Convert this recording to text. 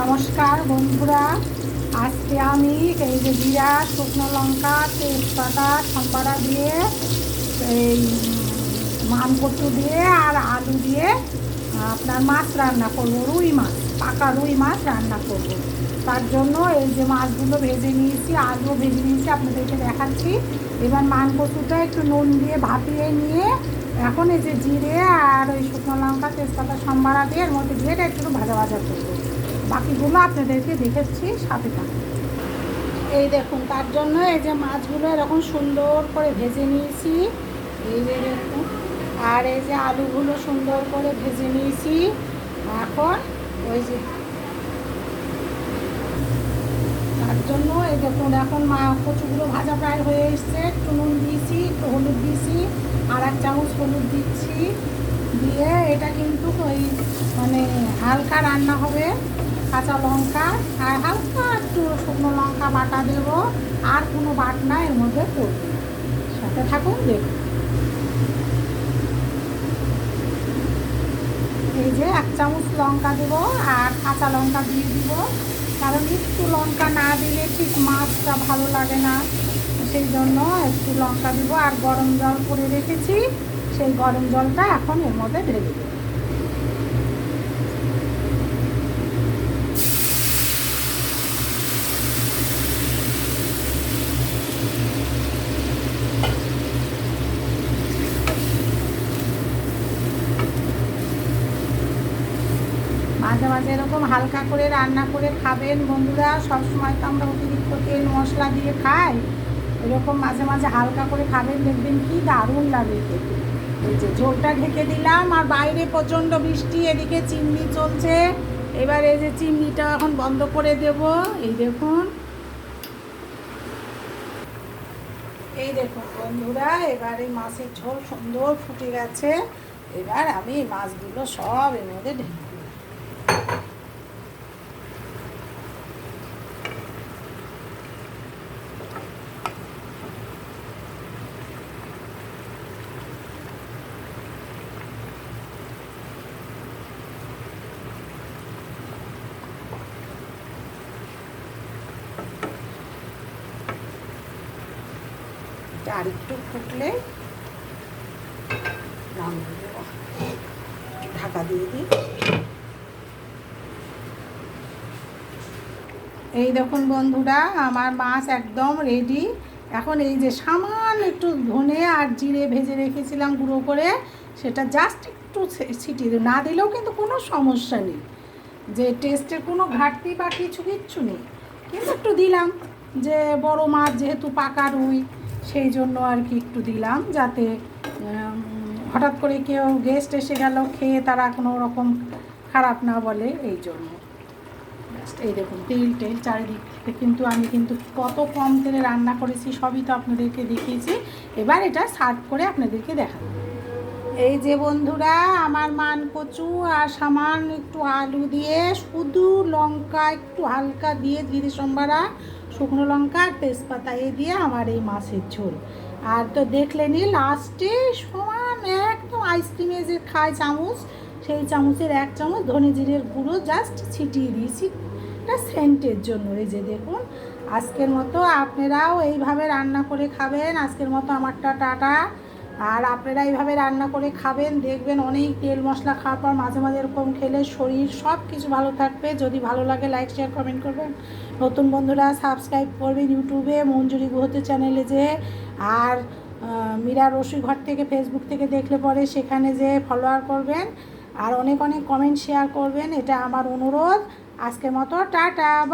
নমস্কার বন্ধুরা। আজকে আমি এই যে জিরা শুকনো লঙ্কা, তেজপাতা সম্বারা দিয়ে, এই মানকটু দিয়ে আর আলু দিয়ে, আপনার মাছ রান্না করব, রুই মাছ, পাকা রুই মাছ রান্না করব। তার জন্য এই যে মাছগুলো ভেজে নিয়েছি আলু ভেজে নিয়েছি, আপনাদেরকে দেখাচ্ছি। এবার মানকটুটা একটু নুন দিয়ে ভাপিয়ে নিয়ে, এখন এই যে জিরে আর ওই শুকনো লঙ্কা, তেজপাতা সম্বারা দিয়ে এর মধ্যে দিয়ে একটু ভাজা ভাজা করব। বাকিগুলো আপনাদেরকে দেখেছি সাথে এই দেখুন, তার জন্য এই যে মাছগুলো এরকম সুন্দর করে ভেজে নিয়েছি। এই যে দেখুন, আর এই যে আলুগুলো সুন্দর করে ভেজে নিয়েছি। এখন ওই যে তার জন্য এই দেখুন, এখন মা কচুগুলো ভাজা প্রায় হয়ে এসছে। একটু নুন দিয়েছি, একটু হলুদ দিয়েছি, আর এক চামচ হলুদ দিচ্ছি। দিয়ে এটা কিন্তু ওই মানে হালকা রান্না হবে। কাঁচা লঙ্কা আর হালকা একটু শুকনো লঙ্কা বাটা দেব। আর কোনো বাটনা এর মধ্যে করব সাথে থাকুন, দেখুন। এই যে এক চামচ লঙ্কা দেব আর কাঁচা লঙ্কা দিয়ে দিব। কারণ একটু লঙ্কা না দিলে ঠিক মাছটা ভালো লাগে না। সেই জন্য একটু লঙ্কা দিব। আর গরম জল করে রেখেছি। সেই গরম জলটা এখন এর মধ্যে ঢেলে দেবো। মাঝে মাঝে এরকম হালকা করে রান্না করে খাবেন। বন্ধুরা, সবসময় তো আমরা অতিরিক্ত তেল, মশলা দিয়ে খাই। এরকম মাঝে মাঝে হালকা করে খাবেন, দেখবেন কি দারুণ লাগে। খেতে যে ঝোলটা ঢেকে দিলাম, আর বাইরে প্রচণ্ড বৃষ্টি, এদিকে চিমনি চলছে। এবার এই যে চিমনিটা এখন বন্ধ করে দেব। এই দেখুন। এই দেখুন বন্ধুরা, এবার এই মাছের ঝোল সুন্দর ফুটে গেছে। এবার আমি মাছগুলো সব এর মধ্যে ঢেকে দেব। আর একটু ফুটলে ঢাকা দিয়ে দিই। এই দেখুন বন্ধুরা, আমার মাছ একদম রেডি এখন এই যে সামান্য একটু ধনে আর জিরে ভেজে রেখেছিলাম গুঁড়ো করে, সেটা জাস্ট একটু ছিটিয়ে না দিলেও কিন্তু কোনো সমস্যা নেই। যে টেস্টের কোনো ঘাটতি বা কিছু কিচ্ছু নেই। কিন্তু একটু দিলাম। যে বড় মাছ যেহেতু পাকা রুই সেই জন্য আর কি একটু দিলাম যাতে হঠাৎ করে কেউ গেস্ট এসে গেল, খেয়ে তারা কোনো রকম খারাপ না বলে, এই জন্য। এই দেখুন, তেল টেল চারিদিক কিন্তু আমি কিন্তু কত কম তেলে রান্না করেছি, সবই তো আপনাদেরকে দেখিয়েছি। এবার এটা সার্ভ করে আপনাদেরকে দেখাবো। এই যে বন্ধুরা, আমার মান কচু আর সামান্য একটু আলু দিয়ে, শুধু লঙ্কা একটু হালকা দিয়ে ধীরে সম্বারা, শুকনো লঙ্কা আর তেজপাতা এ দিয়ে আমার এই মাছের ঝোল। আর তো দেখলেনি লাস্টে সমান একদম আইসক্রিমে যে খায় চামচ, সেই চামচের এক চামচ ধনে জিরের গুঁড়ো জাস্ট ছিটিয়ে দিয়েছি। এটা সেন্টের জন্য, এই যে দেখুন, আজকের মতো আপনারাও এইভাবে রান্না করে খাবেন। আজকের মতো আমারটা টাটা আর আপনারা এইভাবে রান্না করে খাবেন, দেখবেন অনেক তেল মশলা খাওয়ার পর মাঝে মাঝে এরকম খেলে শরীর সব কিছু ভালো থাকবে। যদি ভালো লাগে লাইক শেয়ার কমেন্ট করবেন। নতুন বন্ধুরা সাবস্ক্রাইব করবেন ইউটিউবে মঞ্জুরি গুহতে চ্যানেলে যে। আর মীরা রসুই ঘর থেকে ফেসবুক থেকে দেখলে পরে সেখানে যে ফলোয়ার করবেন। আর অনেক অনেক কমেন্ট শেয়ার করবেন। এটা আমার অনুরোধ। আজকের মতো, টাটা বা